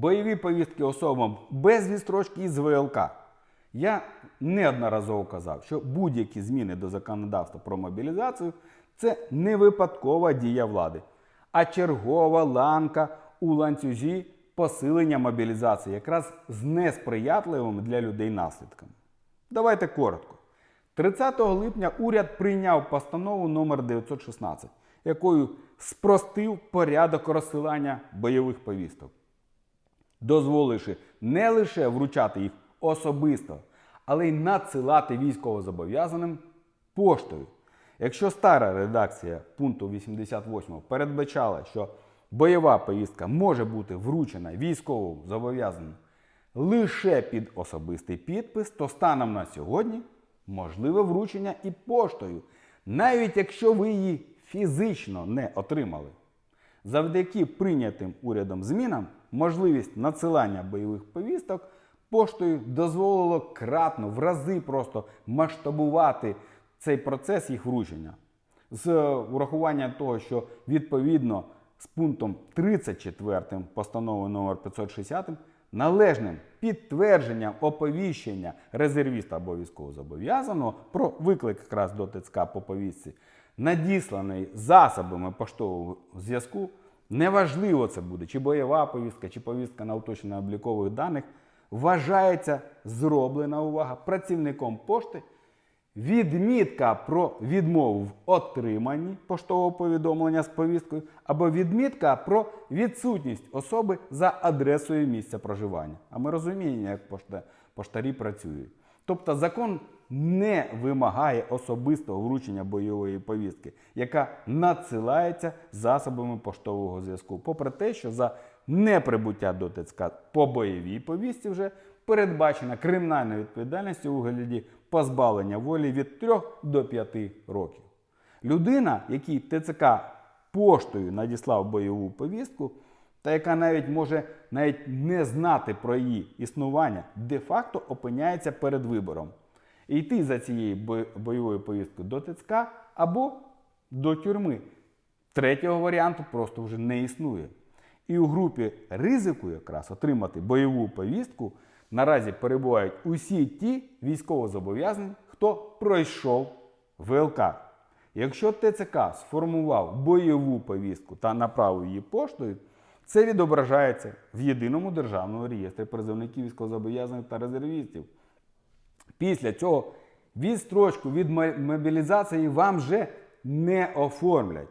бойові повістки особам без відстрочки із ВЛК. Я неодноразово казав, що будь-які зміни до законодавства про мобілізацію це не випадкова дія влади, а чергова ланка у ланцюжі посилення мобілізації, якраз з несприятливими для людей наслідками. Давайте коротко. 30 липня уряд прийняв постанову номер 916, якою спростив порядок розсилання бойових повісток дозволивши не лише вручати їх особисто, але й надсилати військовозобов'язаним поштою. Якщо стара редакція пункту 88 передбачала, що бойова повістка може бути вручена військовому зобов'язаним лише під особистий підпис, то станом на сьогодні можливе вручення і поштою, навіть якщо ви її фізично не отримали. Завдяки прийнятим урядом змінам можливість надсилання бойових повісток поштою дозволило кратно, в рази просто масштабувати цей процес їх вручення. З урахуванням того, що відповідно з пунктом 34 постанови номер 560 належним підтвердженням оповіщення резервіста або військовозобов'язаного про виклик якраз до ТЦК по повістці, надісланий засобами поштового зв'язку, неважливо це буде, чи бойова повістка, чи повістка на уточнення облікових даних, вважається зроблена увага працівником пошти відмітка про відмову в отриманні поштового повідомлення з повісткою або відмітка про відсутність особи за адресою місця проживання. А ми розуміємо, як пошта- поштарі працюють. Тобто закон не вимагає особистого вручення бойової повістки, яка надсилається засобами поштового зв'язку. Попри те, що за неприбуття до ТЦК по бойовій повістці вже передбачена кримінальна відповідальність у вигляді позбавлення волі від 3 до 5 років. Людина, якій ТЦК поштою надіслав бойову повістку, та яка навіть може навіть не знати про її існування, де-факто опиняється перед вибором. І йти за цією бойовою повісткою до ТЦК або до тюрми. Третього варіанту просто вже не існує. І у групі ризику якраз отримати бойову повістку наразі перебувають усі ті військовозобов'язані, хто пройшов ВЛК. Якщо ТЦК сформував бойову повістку та направив її поштою, це відображається в єдиному державному реєстрі призовників військовозобов'язаних та резервістів. Після цього відстрочку від мобілізації вам вже не оформлять.